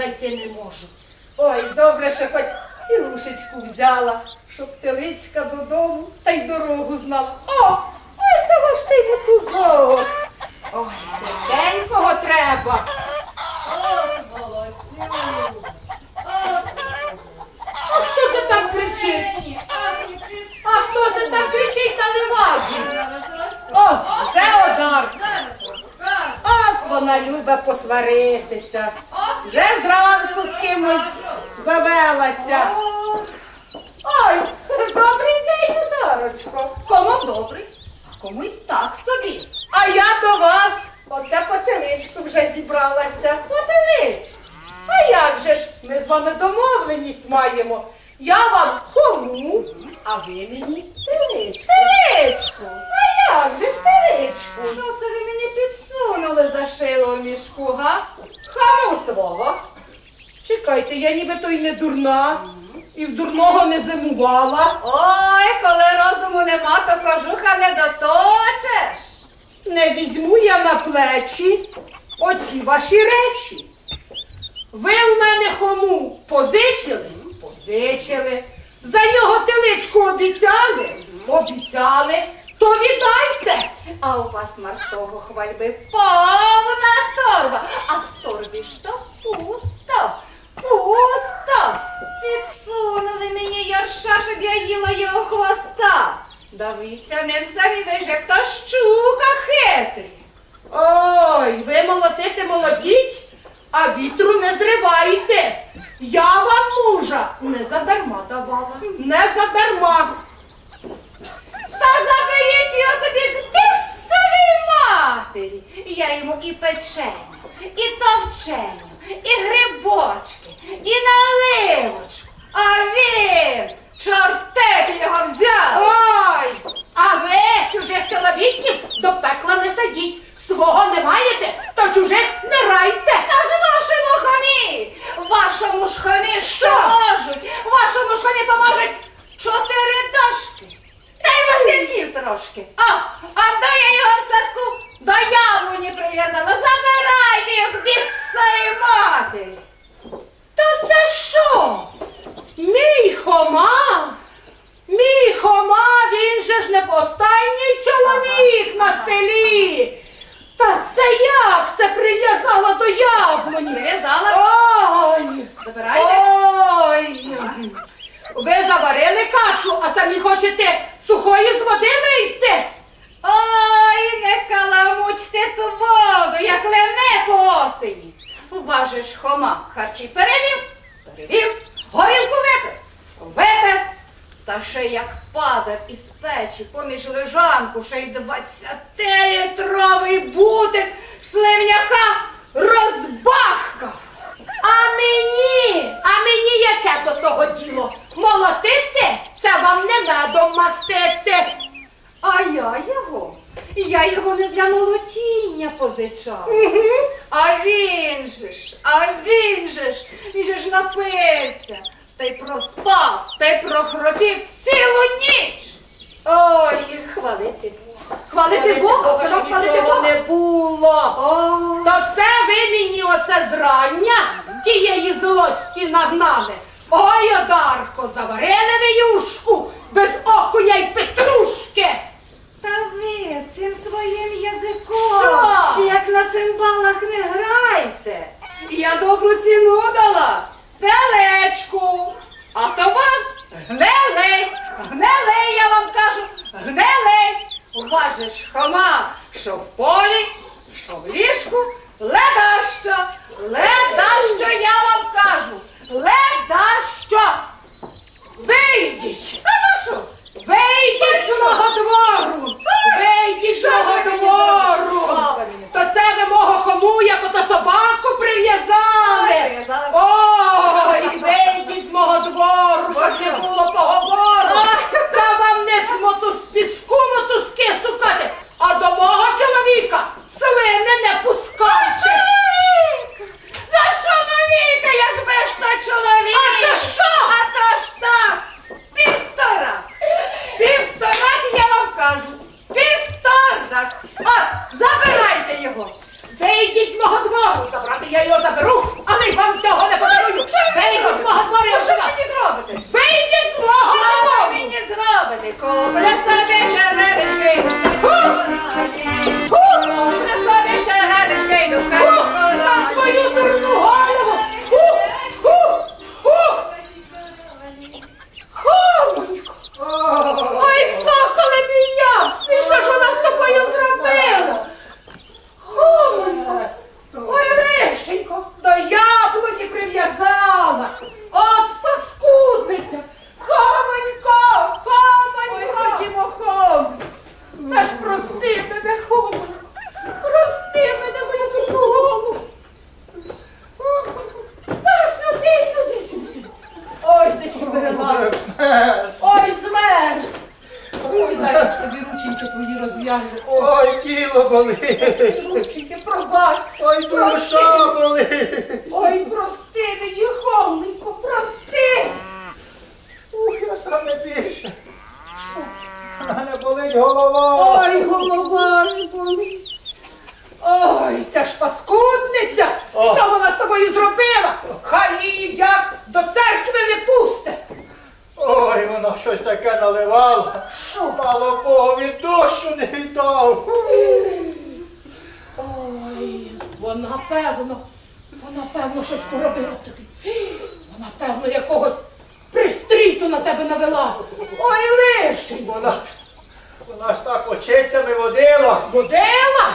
знайти не можу. Ой, добре, що хоч цілушечку взяла, щоб теличка додому та й дорогу знала. О, ой, того ж ти мотузок. Ой, тихенького треба. От волосю. А хто це там кричить? А хто це там кричить на леваді? О, вже одар. От вона любить посваритися. Зранку завелася. Ой, добрий день, Ударочко. Кому добрий, а кому й так собі. А я до вас. Оце потиличку вже зібралася. Потиличку. А як же ж ми з вами домовленість маємо? Я вам хому, а ви мені теличку. Теличку. А як же ж теличку? Що це ви мені підсунули за шило в мішку, га? Хаму свого. Чекайте, я нібито й не дурна, і в дурного не зимувала. Ой, коли розуму нема, то кожуха не доточеш. Не візьму я на плечі оці ваші речі. Ви в мене хому позичили? Позичили. За нього теличку обіцяли? Обіцяли. То віддайте. А у вас марсового хвальби повна торба, а в торбі що ярша, щоб я їла його хвоста. Давиться ним самі ви ж як та щука хитрі. Ой, ви молотите молодіть, а вітру не зривайте. Я вам мужа не задарма давала. Не задарма. Та заберіть його собі к бісовій матері. Я йому і печеню, і товченю, і грибочки, і наливочку. А він, чортеп його взяв. Ой, а ви чужих чоловіків до пекла не садіть. Свого не маєте, чужих не райте. Та ж вашому хамі, вашому ж хамі що можуть? Вашому ж хамі поможуть чотири дошки. Та й Васильків трошки. А, а де я його в садку до яблуні прив'язала? Забирайте його к бісовій матері. Та це що? Мій хома? Мій хома, він же ж не останній чоловік на селі. Це я все прив'язала до яблуні? Прив'язала. Ой! Забирайте. Ой! Ви заварили кашу, а самі хочете сухої з води вийти? Ой, не каламучте ту воду, як леве по осені. Уважиш, хома, харчі перевів, та ще як падав із печі поміж лежанку, ще й двадцятилітровий бутик сливняка розбахкав. А мені, а мені яке до того діло? Молотити? Це вам не медом мастити. А я його, я його не для молотіння позичав. Угу. А він же ж, а він же ж, він же ж напився, та й проспав, та й прохропів цілу ніч. Ой, хвалити Бога. Хвалити Бога, щоб хвалити Бога. не було. О, То це ви мені оце зрання тієї злості нагнали. Ой, Одарко, заварили ви юшку без окуня й петрушки. та ви цим своїм язиком, Що? як на цимбалах не грайте. Я добру ціну дала, телечку, а товар гнилий, гнилий, я вам кажу, гнилий. Уважиш, хама, що в полі, що в ліжку, леда що, леда що я вам кажу, леда що. Вийдіть! А що? Вийдіть з мого двору! Вийдіть з мого двору! То це ви мого кому, як ото собаку! Прив'язали. if not Ой, тіло болить. Рученьки, пробач. Ой, душа болить. Ой, прости мені, Хомленько, прости. Ух, я саме більше. У мене болить голова. Ой, голова ж болить. Ой, ця ж паскудниця. О. Що вона з тобою зробила? Хай її як до церкви не пусте. Ой, воно щось таке наливало. Мало Богові душу не віддав. Ой, вона певно, вона певно щось поробила тобі. Вона певно якогось пристріту на тебе навела. Ой, лишень. Вона, вона ж так очицями водила, Водила,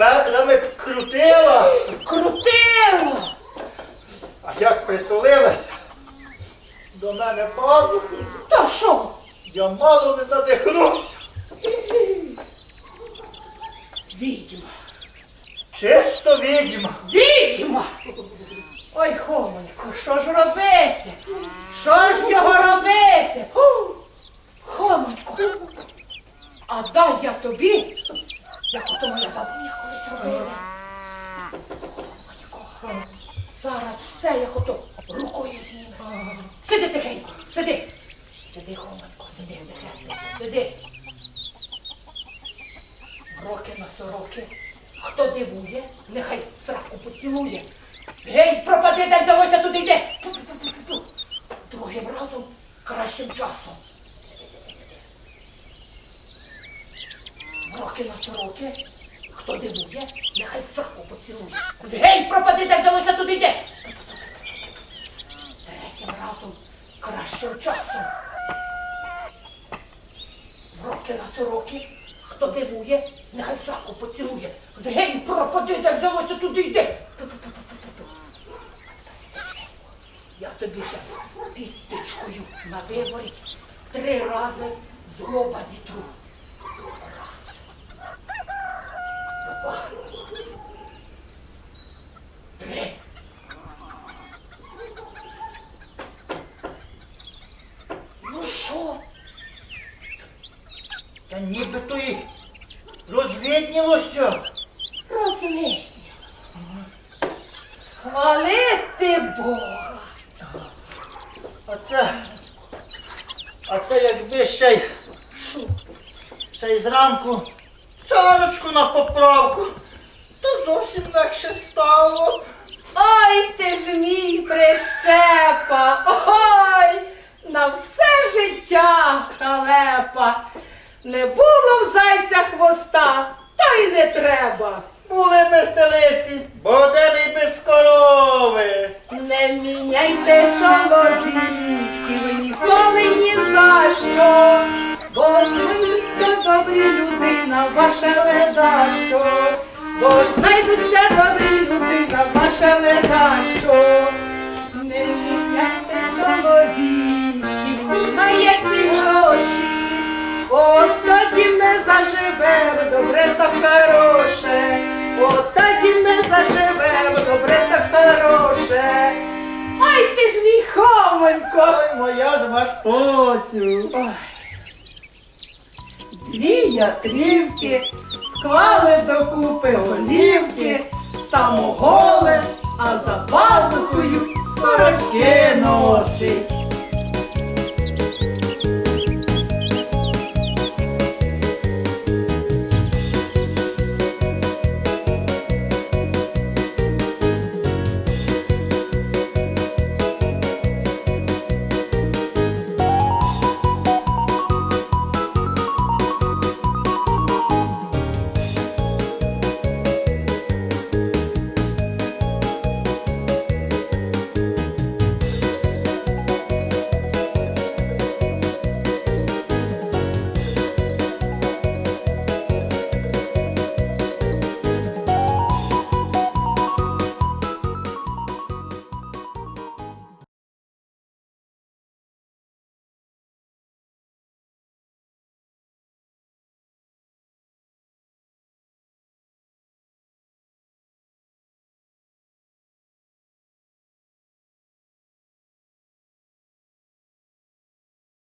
бедрами крутила. крутила. А як притулилася до мене пазухи, Та що? Я мало не задихнувся. Відьма, Чисто відьма. відьма. Ой, Хомонько, що ж робити? Що ж його робити? Хомонько, а дай я тобі, як ото моя бабуня колись робила. Хомонько, зараз все як ото рукою зніме. Сиди тихенько, сиди. Сиди, Хомонько, тихенько, сиди. Роки на сороки. Хто дивує, нехай сраку поцілує. Гей, пропади, де взялося туди. Ту-ту-ту-ту-ту. Другим разом кращим часом. Роки на сороки. Хто дивує, нехай сраку поцілує. Гей, пропади, де взялося туди йди. Третім разом кращим часом. Роки на сороки, хто дивує, нехай сраку поцілує. Згень пропади, де взялося туди йди. Я тобі ще підтичкою на виборі три рази з лоба зітру. Раз. Два. Три. Ну що? Та нібито і розвіднілося. Розумію. Хвалити Бога. А це, а це якби ще й, ще й зранку чарочку на поправку, то зовсім легше стало. Ой, ти ж мій прищепа. Ой, на все життя халепа. Не було в зайця хвоста, та й не треба. Були ми стелиці, будемо й без корови. Не міняйте чоловіків ніколи ні за що, бо ж знайдуться добрі люди на ваше ледащо, бо ж знайдуться добрі люди на ваше ледащо. Не міняйте чоловіків от тоді ми заживемо добре та хороше, от тоді ми заживемо добре та хороше. Ай ти ж мій хомонько! Ой, моя ж матусю. Ой. Дві ятрівки склали докупи олівки, самоголе, а за пазухою сорочки.